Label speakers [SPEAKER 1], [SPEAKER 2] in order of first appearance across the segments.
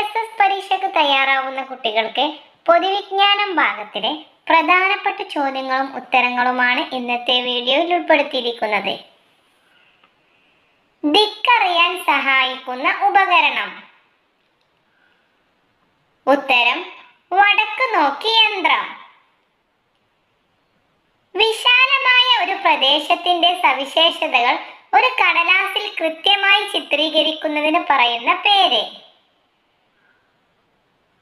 [SPEAKER 1] S S പരീക്ഷയ്ക്ക് തയ്യാറാവുന്ന കുട്ടികൾക്ക് പൊതുവിജ്ഞാനം ഭാഗത്തിലെ പ്രധാനപ്പെട്ട ചോദ്യങ്ങളും ഉത്തരങ്ങളുമാണ് ഇന്നത്തെ വീഡിയോയിൽ ഉൾപ്പെടുത്തിയിരിക്കുന്നത്. ദിക്കറിയാൻ സഹായിക്കുന്ന ഉപകരണം. ഉത്തരം വടക്ക് നോക്കി യന്ത്രം. വിശാലമായ ഒരു പ്രദേശത്തിന്റെ സവിശേഷതകൾ ഒരു കടലാസിൽ കൃത്യമായി ചിത്രീകരിക്കുന്നതിന് പറയുന്ന പേര്.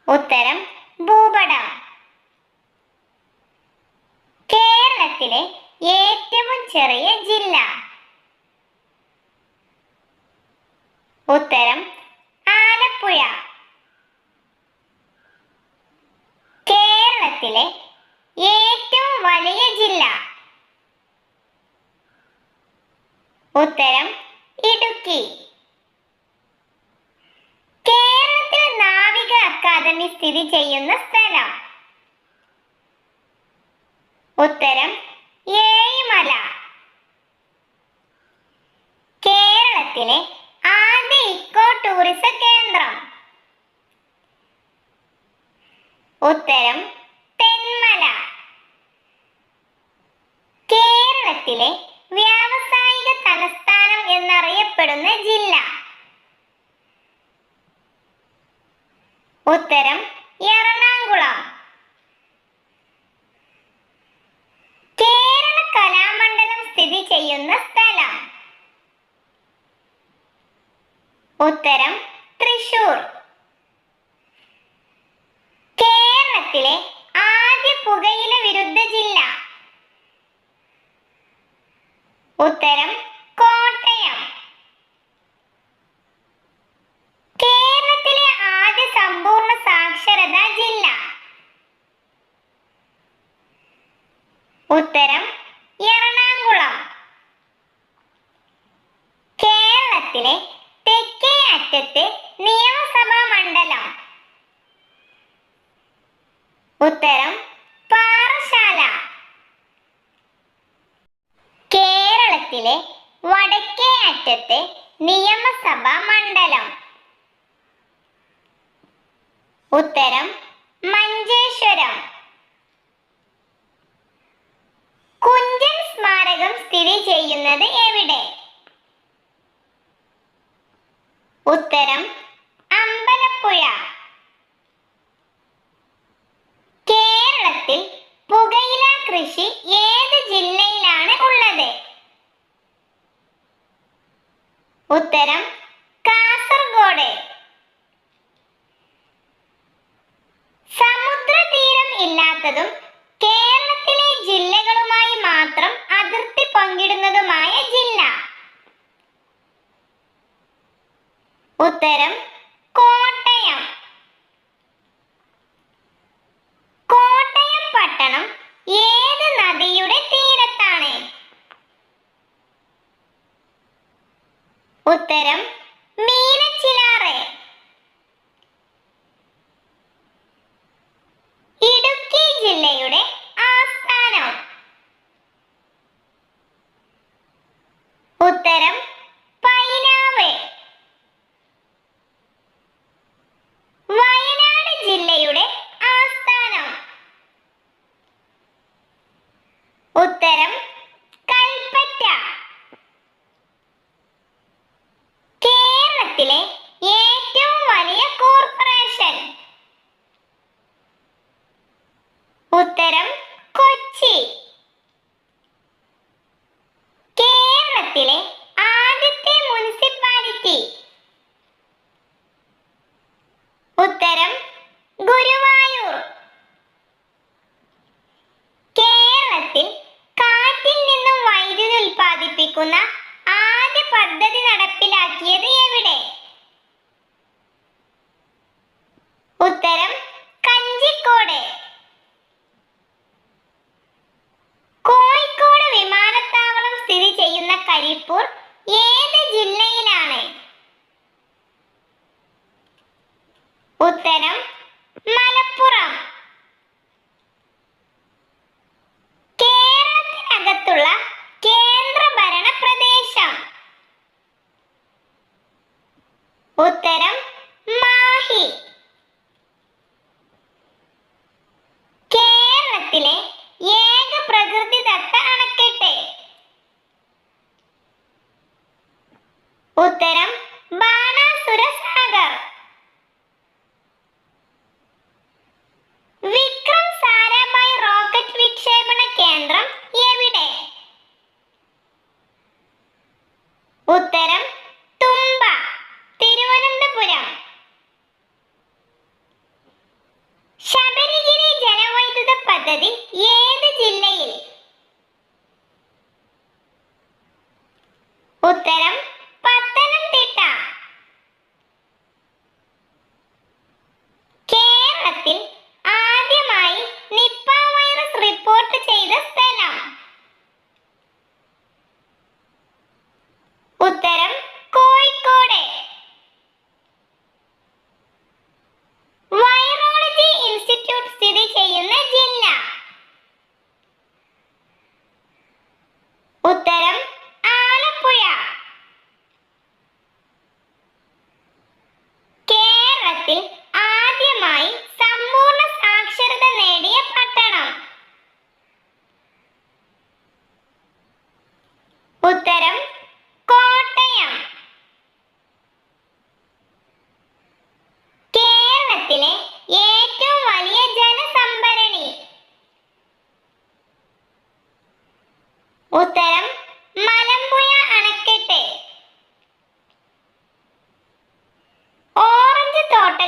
[SPEAKER 1] ഉത്തരം ഭൂപടം. കേരളത്തിലെ ഏറ്റവും ചെറിയ ജില്ല. ഉത്തരം ആലപ്പുഴ. കേരളത്തിലെ ഏറ്റവും വലിയ ജില്ല. ഉത്തരം ഇടുക്കി. സ്ഥിതി ചെയ്യുന്ന സ്ഥലം. ഉത്തരം ഏഴിമല. കേരളത്തിലെ ആദ്യ ഇക്കോ ടൂറിസം കേന്ദ്രം. ഉത്തരം തെന്മല. കേരളത്തിലെ വ്യാവസായിക തലസ്ഥാനം എന്നറിയപ്പെടുന്ന ജില്ല. ഉത്തരം എറണാകുളം കേരള കലാമണ്ഡലം സ്ഥിതി ചെയ്യുന്ന സ്ഥലം ഉത്തരം തൃശൂർ. കേരളത്തിലെ ആദ്യ പുകയില വിരുദ്ധ ജില്ല. ഉത്തരം കോട്ടയം. കേരളത്തിലെ ആദ്യ സമ്പൂർണ സാക്ഷരതാ ജില്ല. ഉത്തരം എറണാകുളം. കേരളത്തിലെ അറ്റത്തെ നിയമസഭാ മണ്ഡലം. ഉത്തരം പാറശാല. കേരളത്തിലെ വടക്കേ അറ്റത്തെ നിയമസഭാ മണ്ഡലം. ഉത്തരം മഞ്ചേശ്വരം. കുഞ്ചൻ സ്മാരകം സ്ഥിതി ചെയ്യുന്നത് എവിടെ? ഉത്തരം അമ്പലപ്പുഴ. കേരളത്തിൽ പുകയില കൃഷി ഏത് ജില്ലയിലാണ് ഉള്ളത്? ഉത്തരം കാസർഗോഡ്. സമുദ്രതീരം ഇല്ലാത്തതും കേരളത്തിലെ ജില്ലകളുമായി മാത്രം അതിർത്തി പങ്കിടുന്നതുമായ ജില്ല. ഉത്തരം കോട്ടയം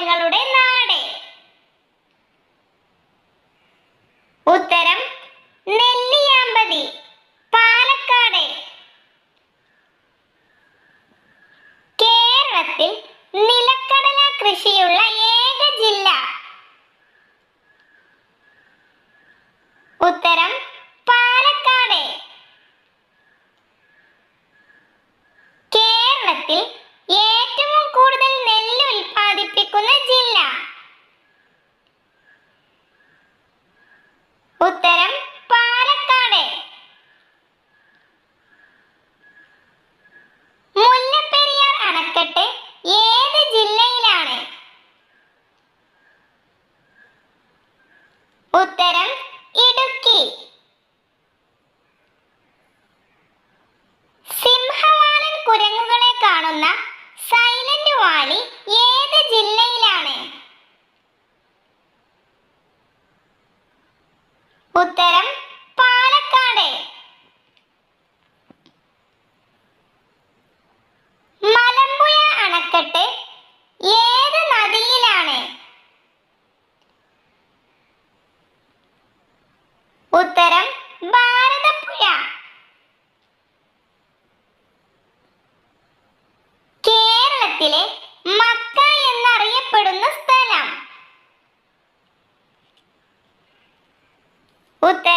[SPEAKER 1] തോട്ടങ്ങളുടെ നാട്. ഉത്തരം നെല്ലിയാമ്പതി പാലക്കാട്. കേരളത്തിൽ നിലക്കടല കൃഷിയുള്ള ഉത്തരം പാലക്കാട്. മലമ്പുഴ അണക്കെട്ട് ഏത് നദിയിലാണ്? ഉത്തരം usted